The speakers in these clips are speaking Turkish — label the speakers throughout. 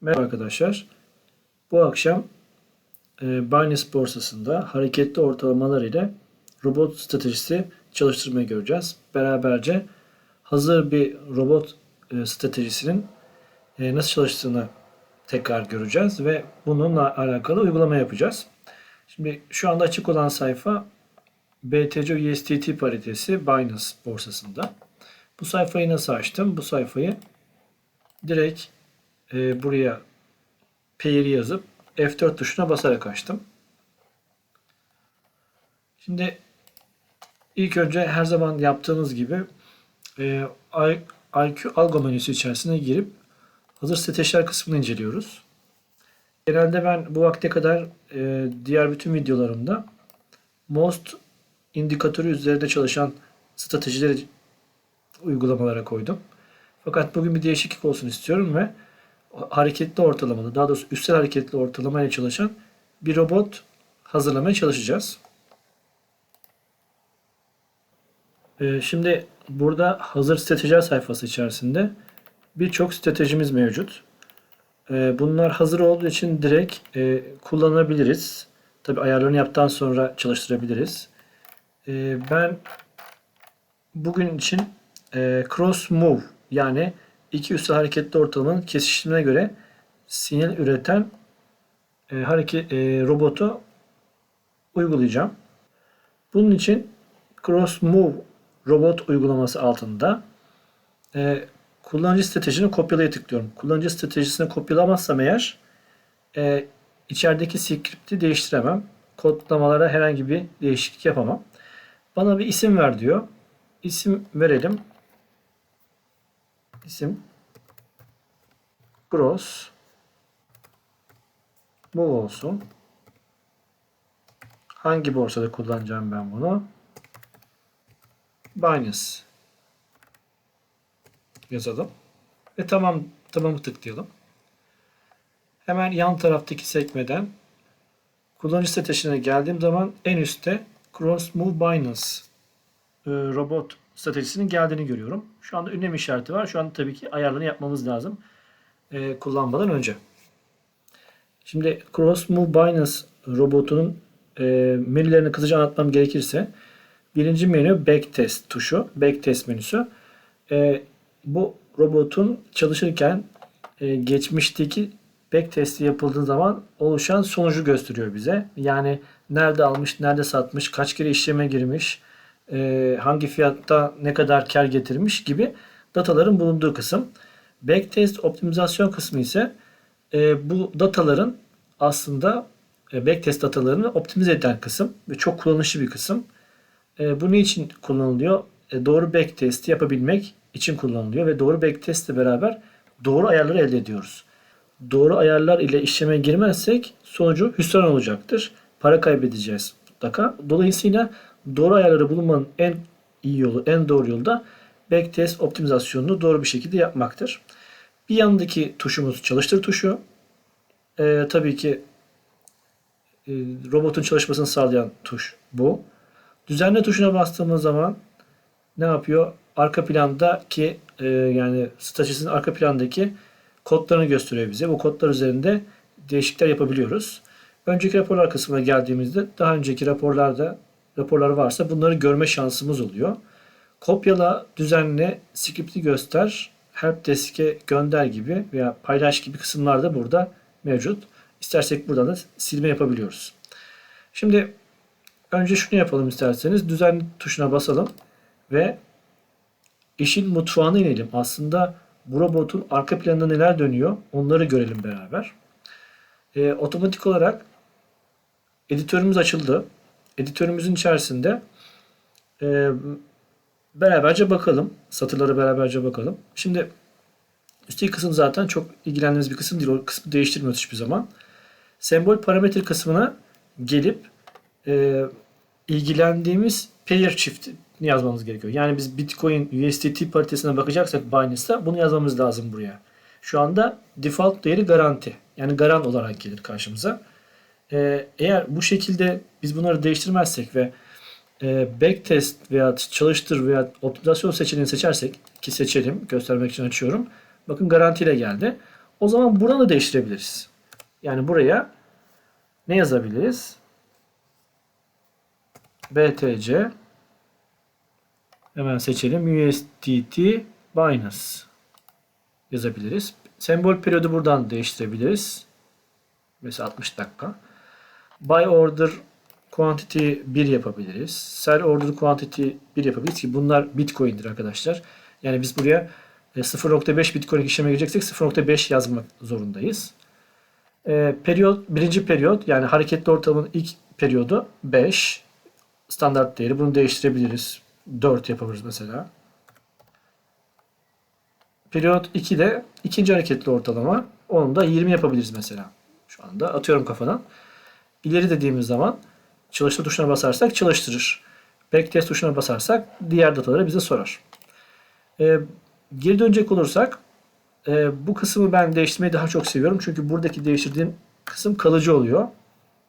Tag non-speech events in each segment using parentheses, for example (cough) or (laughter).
Speaker 1: Merhaba arkadaşlar. Bu akşam e, Binance borsasında hareketli ortalamalar ile robot stratejisi çalıştırmayı göreceğiz. Beraberce hazır bir robot e, stratejisinin e, nasıl çalıştığını tekrar göreceğiz ve bununla alakalı uygulama yapacağız. Şimdi şu anda açık olan sayfa BTC USDT paritesi Binance borsasında. Bu sayfayı nasıl açtım? Bu sayfayı direkt e, buraya pair'i yazıp F4 tuşuna basarak açtım. Şimdi ilk önce her zaman yaptığımız gibi e, IQ algo menüsü içerisine girip hazır stratejiler kısmını inceliyoruz. Genelde ben bu vakte kadar e, diğer bütün videolarımda most indikatörü üzerinde çalışan stratejileri uygulamalara koydum. Fakat bugün bir değişiklik olsun istiyorum ve hareketli ortalamalı, daha doğrusu üstel hareketli ortalamaya çalışan bir robot hazırlamaya çalışacağız. Ee, şimdi burada hazır stratejiler sayfası içerisinde birçok stratejimiz mevcut. Ee, bunlar hazır olduğu için direkt e, kullanabiliriz. Tabi ayarlarını yaptıktan sonra çalıştırabiliriz. Ee, ben bugün için e, cross move yani iki üstü hareketli ortalamanın kesişimine göre sinyal üreten e, hareket e, robotu uygulayacağım. Bunun için Cross Move robot uygulaması altında e, kullanıcı stratejini kopyalaya tıklıyorum. Kullanıcı stratejisini kopyalamazsam eğer e, içerideki script'i değiştiremem. Kodlamalara herhangi bir değişiklik yapamam. Bana bir isim ver diyor. İsim verelim isim gross bu olsun. Hangi borsada kullanacağım ben bunu? Binance yazalım. Ve tamam tamamı tıklayalım. Hemen yan taraftaki sekmeden kullanıcı stratejisine geldiğim zaman en üstte Cross Move Binance e, robot stratejisinin geldiğini görüyorum. Şu anda ünlem işareti var. Şu anda tabii ki ayarlarını yapmamız lazım e, kullanmadan önce. Şimdi Cross Move Binance robotunun e, menülerini kısaca anlatmam gerekirse birinci menü Backtest tuşu. Backtest menüsü. E, bu robotun çalışırken e, geçmişteki backtesti yapıldığı zaman oluşan sonucu gösteriyor bize. Yani nerede almış, nerede satmış, kaç kere işleme girmiş, hangi fiyatta ne kadar kar getirmiş gibi dataların bulunduğu kısım. Backtest optimizasyon kısmı ise e, bu dataların aslında e, backtest datalarını optimize eden kısım ve çok kullanışlı bir kısım. E, bu niçin kullanılıyor? E, doğru backtest yapabilmek için kullanılıyor ve doğru backtest ile beraber doğru ayarları elde ediyoruz. Doğru ayarlar ile işleme girmezsek sonucu hüsran olacaktır. Para kaybedeceğiz mutlaka. Dolayısıyla doğru ayarları bulmanın en iyi yolu, en doğru yolu da backtest optimizasyonunu doğru bir şekilde yapmaktır. Bir yanındaki tuşumuz çalıştır tuşu. Ee, tabii ki e, robotun çalışmasını sağlayan tuş bu. Düzenle tuşuna bastığımız zaman ne yapıyor? Arka plandaki e, yani stratejisinin arka plandaki kodlarını gösteriyor bize. Bu kodlar üzerinde değişiklikler yapabiliyoruz. Önceki raporlar kısmına geldiğimizde daha önceki raporlarda raporlar varsa bunları görme şansımız oluyor. Kopyala, düzenle, script'i göster, helpdesk'e gönder gibi veya paylaş gibi kısımlar da burada mevcut. İstersek buradan da silme yapabiliyoruz. Şimdi önce şunu yapalım isterseniz. Düzen tuşuna basalım ve işin mutfağına inelim. Aslında bu robotun arka planında neler dönüyor onları görelim beraber. E, otomatik olarak editörümüz açıldı editörümüzün içerisinde e, beraberce bakalım. Satırlara beraberce bakalım. Şimdi üstteki kısım zaten çok ilgilendiğimiz bir kısım değil. O kısmı değiştirmiyoruz hiçbir zaman. Sembol parametre kısmına gelip e, ilgilendiğimiz pair çift yazmamız gerekiyor. Yani biz Bitcoin USDT paritesine bakacaksak Binance'da bunu yazmamız lazım buraya. Şu anda default değeri garanti. Yani garan olarak gelir karşımıza. Ee, eğer bu şekilde biz bunları değiştirmezsek ve e, backtest veya çalıştır veya optimizasyon seçeneğini seçersek ki seçelim göstermek için açıyorum. Bakın garantiyle geldi. O zaman buranı değiştirebiliriz. Yani buraya ne yazabiliriz? BTC hemen seçelim. USDT Binance yazabiliriz. Sembol periyodu buradan değiştirebiliriz. Mesela 60 dakika. Buy order quantity 1 yapabiliriz. Sell order quantity 1 yapabiliriz ki bunlar Bitcoin'dir arkadaşlar. Yani biz buraya e, 0.5 Bitcoin işleme gireceksek 0.5 yazmak zorundayız. E, periyot, birinci periyot yani hareketli ortalamanın ilk periyodu 5. Standart değeri. Bunu değiştirebiliriz. 4 yapabiliriz mesela. Periyot 2'de ikinci hareketli ortalama. Onu da 20 yapabiliriz mesela. Şu anda atıyorum kafadan. İleri dediğimiz zaman çalıştır tuşuna basarsak çalıştırır. Backtest tuşuna basarsak diğer dataları bize sorar. Ee, geri dönecek olursak e, bu kısmı ben değiştirmeyi daha çok seviyorum. Çünkü buradaki değiştirdiğim kısım kalıcı oluyor.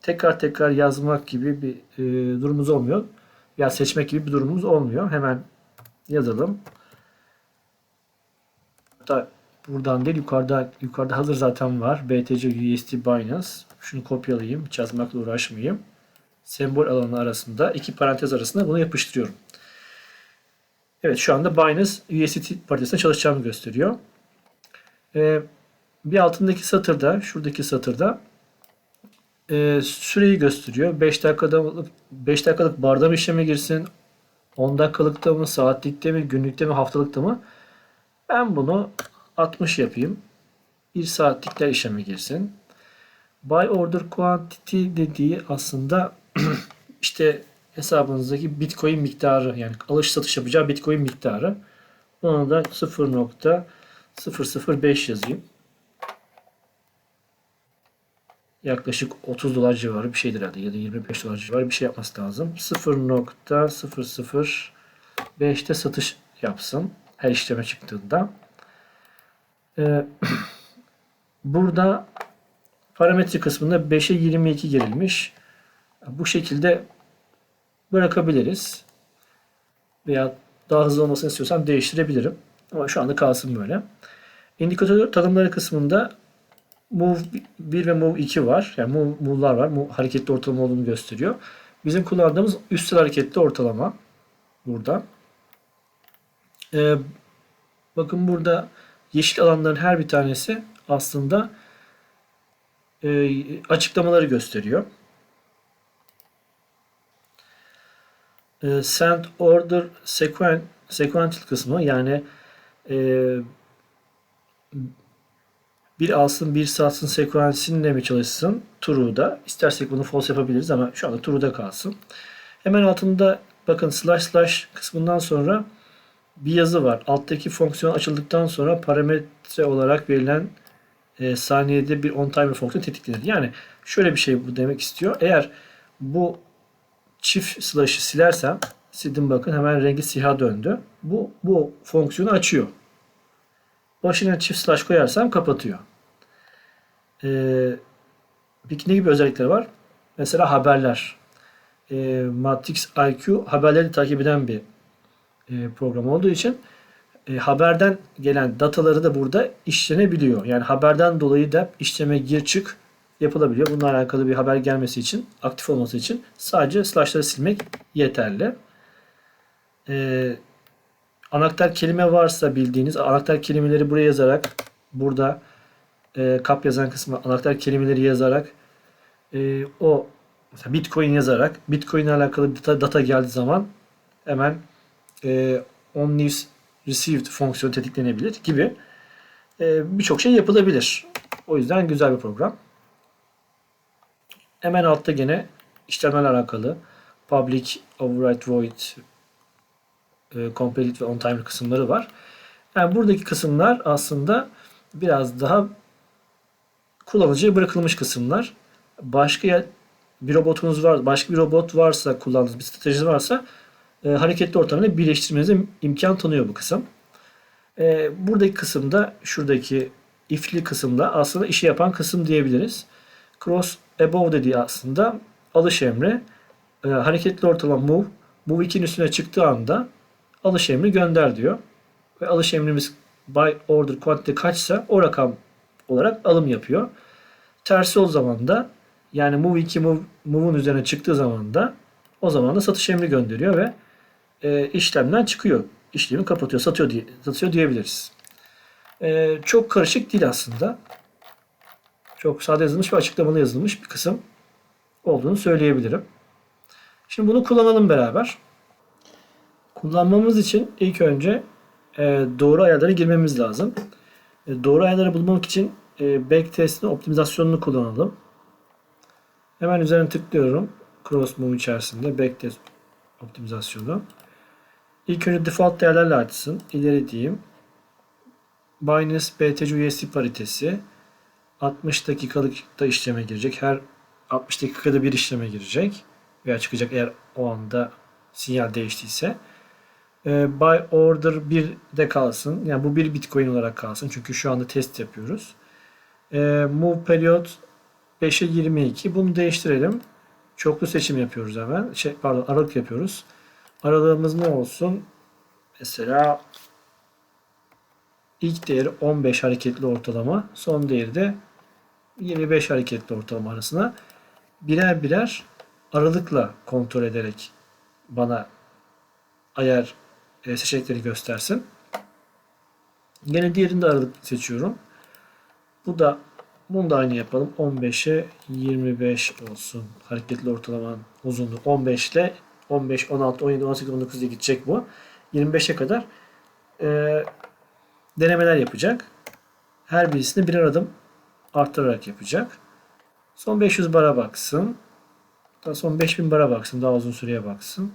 Speaker 1: Tekrar tekrar yazmak gibi bir e, durumumuz olmuyor. Ya seçmek gibi bir durumumuz olmuyor. Hemen yazalım. Hatta buradan değil yukarıda yukarıda hazır zaten var. BTC USD Binance. Şunu kopyalayayım. Hiç uğraşmayayım. Sembol alanı arasında iki parantez arasında bunu yapıştırıyorum. Evet şu anda Binance USDT paritesinde çalışacağımı gösteriyor. Ee, bir altındaki satırda, şuradaki satırda e, süreyi gösteriyor. 5 dakikada 5 dakikalık barda mı işleme girsin? 10 dakikalıkta mı, saatlikte mi, günlükte mi, haftalıkta mı? Ben bunu 60 yapayım. 1 saatlikler işleme girsin. Buy order quantity dediği aslında (clears throat) işte hesabınızdaki bitcoin miktarı yani alış satış yapacağı bitcoin miktarı. Buna da 0.005 yazayım. Yaklaşık 30 dolar civarı bir şeydir herhalde ya da 25 dolar civarı bir şey yapması lazım. 0.005'te satış yapsın her işleme çıktığında. Ee, (clears throat) burada parametre kısmında 5'e 22 girilmiş. Bu şekilde bırakabiliriz. Veya daha hızlı olmasını istiyorsam değiştirebilirim. Ama şu anda kalsın böyle. İndikatör tanımları kısmında Move 1 ve Move 2 var. Yani move, move'lar var. Move, hareketli ortalama olduğunu gösteriyor. Bizim kullandığımız üstel hareketli ortalama burada. Ee, bakın burada yeşil alanların her bir tanesi aslında e, açıklamaları gösteriyor. E, send order sequen, sequential kısmı yani e, bir alsın bir satsın sekvensinle mi çalışsın true'da. İstersek bunu false yapabiliriz ama şu anda true'da kalsın. Hemen altında bakın slash slash kısmından sonra bir yazı var. Alttaki fonksiyon açıldıktan sonra parametre olarak verilen e, saniyede bir on timer fonksiyonu tetiklenir. Yani şöyle bir şey bu demek istiyor. Eğer bu çift slash'ı silersem sildim bakın hemen rengi siha döndü. Bu bu fonksiyonu açıyor. Başına çift slash koyarsam kapatıyor. Ee, peki ne gibi özellikleri var? Mesela haberler. Ee, Matrix IQ haberleri takip eden bir e, program olduğu için e, haberden gelen dataları da burada işlenebiliyor. Yani haberden dolayı da işleme gir çık yapılabiliyor. Bununla alakalı bir haber gelmesi için, aktif olması için sadece slashları silmek yeterli. Ee, anahtar kelime varsa bildiğiniz anahtar kelimeleri buraya yazarak burada e, kap yazan kısmı anahtar kelimeleri yazarak e, o mesela Bitcoin yazarak Bitcoin alakalı data, data geldiği zaman hemen e, on news received fonksiyonu tetiklenebilir gibi e, birçok şey yapılabilir. O yüzden güzel bir program. Hemen altta gene işlemlerle alakalı public, override, void, e, complete ve on timer kısımları var. Yani buradaki kısımlar aslında biraz daha kullanıcıya bırakılmış kısımlar. Başka bir robotunuz var, başka bir robot varsa kullandığınız bir strateji varsa e, hareketli ortamıyla birleştirmenize imkan tanıyor bu kısım. E, buradaki kısımda şuradaki if'li kısımda aslında işi yapan kısım diyebiliriz. Cross above dediği aslında alış emri. E, hareketli ortalama move. Move 2'nin üstüne çıktığı anda alış emri gönder diyor. Ve alış emrimiz by order quantity kaçsa o rakam olarak alım yapıyor. Tersi o zaman da yani move 2 move, move'un üzerine çıktığı zaman da o zaman da satış emri gönderiyor ve e, işlemden çıkıyor. İşlemi kapatıyor, satıyor diye satıyor diyebiliriz. E, çok karışık değil aslında. Çok sade yazılmış ve açıklamalı yazılmış bir kısım olduğunu söyleyebilirim. Şimdi bunu kullanalım beraber. Kullanmamız için ilk önce e, doğru ayarlara girmemiz lazım. E, doğru ayarları bulmak için e, backtest'in optimizasyonunu kullanalım. Hemen üzerine tıklıyorum. Crossmove içerisinde backtest optimizasyonu. İlk önce default değerlerle açsın. İleri diyeyim. Binance BTC USD paritesi 60 dakikalıkta işleme girecek. Her 60 dakikada bir işleme girecek. Veya çıkacak eğer o anda sinyal değiştiyse. E, buy order 1 de kalsın. Yani bu bir bitcoin olarak kalsın. Çünkü şu anda test yapıyoruz. E, move period 5'e 22. Bunu değiştirelim. Çoklu seçim yapıyoruz hemen. Şey, pardon aralık yapıyoruz. Aralığımız ne olsun? Mesela ilk değeri 15 hareketli ortalama. Son değeri de 25 hareketli ortalama arasına birer birer aralıkla kontrol ederek bana ayar e, seçenekleri göstersin. Yine diğerinde aralık seçiyorum. Bu da bunu da aynı yapalım. 15'e 25 olsun. Hareketli ortalamanın uzunluğu 15 ile 15, 16, 17, 18, 19 diye gidecek bu. 25'e kadar e, denemeler yapacak. Her birisini birer adım arttırarak yapacak. Son 500 bara baksın. Daha son 5000 bara baksın. Daha uzun süreye baksın.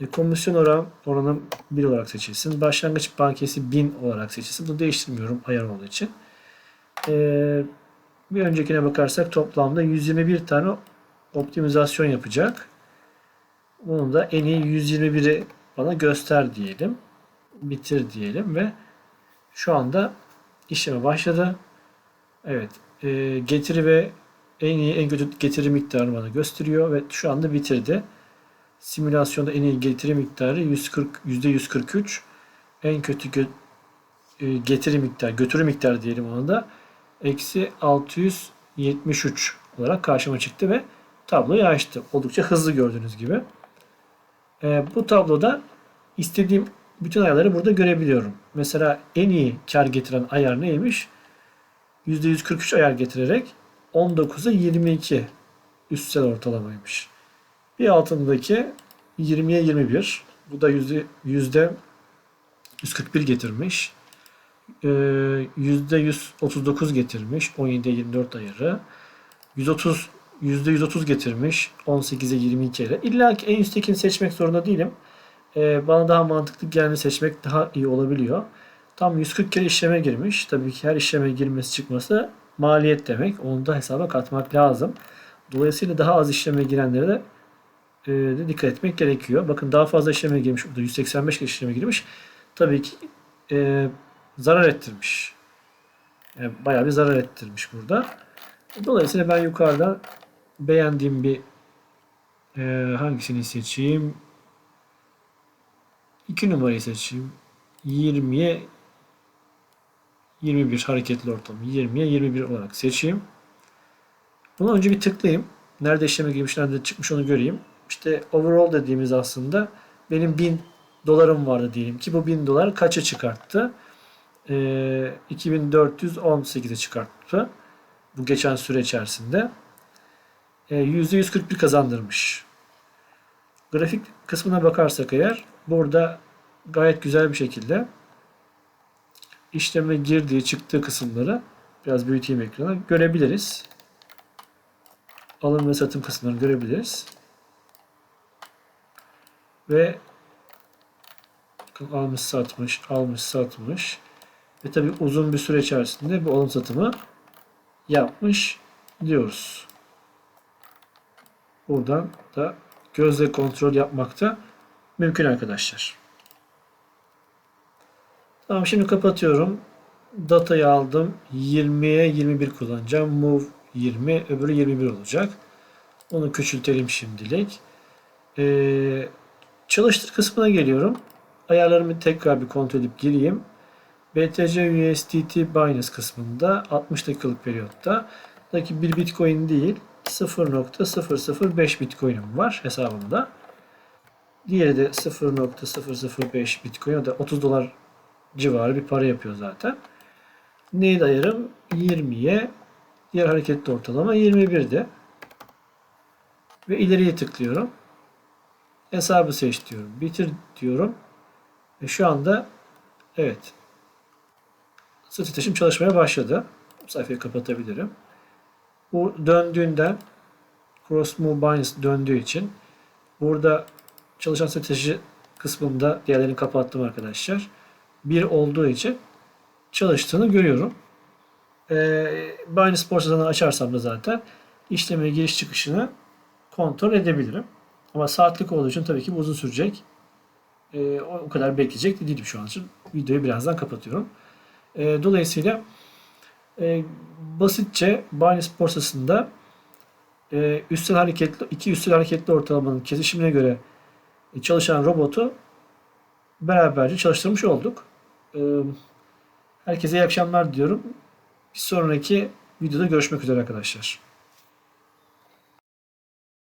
Speaker 1: E, komisyon oran oranı 1 olarak seçilsin. Başlangıç bankesi 1000 olarak seçilsin. Bunu değiştirmiyorum ayar olduğu için. E, bir öncekine bakarsak toplamda 121 tane optimizasyon yapacak. Bunun da en iyi 121'i bana göster diyelim. Bitir diyelim ve şu anda işleme başladı. Evet. E, getiri ve en iyi en kötü getiri miktarını bana gösteriyor ve şu anda bitirdi. Simülasyonda en iyi getiri miktarı 140 %143. En kötü gö, e, getiri miktarı, götürü miktarı diyelim ona da eksi 673 olarak karşıma çıktı ve tabloyu açtı. Oldukça hızlı gördüğünüz gibi. E, bu tabloda istediğim bütün ayarları burada görebiliyorum. Mesela en iyi kar getiren ayar neymiş? %143 ayar getirerek 19'a 22 üstsel ortalamaymış. Bir altındaki 20'ye 21. Bu da yüzde, yüzde 141 getirmiş. Ee, yüzde 139 getirmiş. 17'ye 24 ayarı. 130 yüzde 130 getirmiş. 18'e 22 ayarı. İlla ki en üsttekini seçmek zorunda değilim. Ee, bana daha mantıklı geleni seçmek daha iyi olabiliyor. Tam 140 kere işleme girmiş. Tabii ki her işleme girmesi çıkması maliyet demek. Onu da hesaba katmak lazım. Dolayısıyla daha az işleme girenlere de, e, de dikkat etmek gerekiyor. Bakın daha fazla işleme girmiş. Burada 185 kere işleme girmiş. Tabii ki e, zarar ettirmiş. Yani bayağı bir zarar ettirmiş burada. Dolayısıyla ben yukarıda beğendiğim bir e, hangisini seçeyim? 2 numarayı seçeyim. 20'ye 21 hareketli ortalama 20'ye 21 olarak seçeyim. Bunu önce bir tıklayayım. Nerede işleme girmiş, nerede çıkmış onu göreyim. İşte overall dediğimiz aslında benim 1000 dolarım vardı diyelim ki bu 1000 dolar kaça çıkarttı? Ee, 2418'e çıkarttı. Bu geçen süre içerisinde. Ee, %141 kazandırmış. Grafik kısmına bakarsak eğer burada gayet güzel bir şekilde işleme girdiği çıktığı kısımları biraz büyüteyim ekranı görebiliriz. Alım ve satım kısımlarını görebiliriz. Ve almış satmış, almış satmış ve tabi uzun bir süre içerisinde bu alım satımı yapmış diyoruz. Buradan da gözle kontrol yapmakta mümkün arkadaşlar. Tamam şimdi kapatıyorum. Datayı aldım. 20'ye 21 kullanacağım. Move 20 öbürü 21 olacak. Onu küçültelim şimdilik. Ee, çalıştır kısmına geliyorum. Ayarlarımı tekrar bir kontrol edip gireyim. BTC USDT Binance kısmında 60 dakikalık periyotta buradaki bir Bitcoin değil 0.005 Bitcoin'im var hesabımda. Diğeri de 0.005 Bitcoin o da 30 dolar civarı bir para yapıyor zaten. Neyi ayarım? 20'ye diğer hareketli ortalama 21'de. Ve ileriye tıklıyorum. Hesabı seç diyorum. Bitir diyorum. Ve şu anda evet strateşim çalışmaya başladı. Sayfayı kapatabilirim. Bu döndüğünden Cross Move Binance döndüğü için burada çalışan strateji kısmında diğerlerini kapattım arkadaşlar. Bir olduğu için çalıştığını görüyorum. Ee, Binance borsadan açarsam da zaten işleme giriş çıkışını kontrol edebilirim. Ama saatlik olduğu için tabii ki bu uzun sürecek. Ee, o kadar bekleyecek değilim şu an için. Videoyu birazdan kapatıyorum. Ee, dolayısıyla e, basitçe Binance borsasında e, üstel hareketli iki üstel hareketli ortalamanın kesişimine göre çalışan robotu beraberce çalıştırmış olduk. Ee, herkese iyi akşamlar diyorum. Bir sonraki videoda görüşmek üzere arkadaşlar.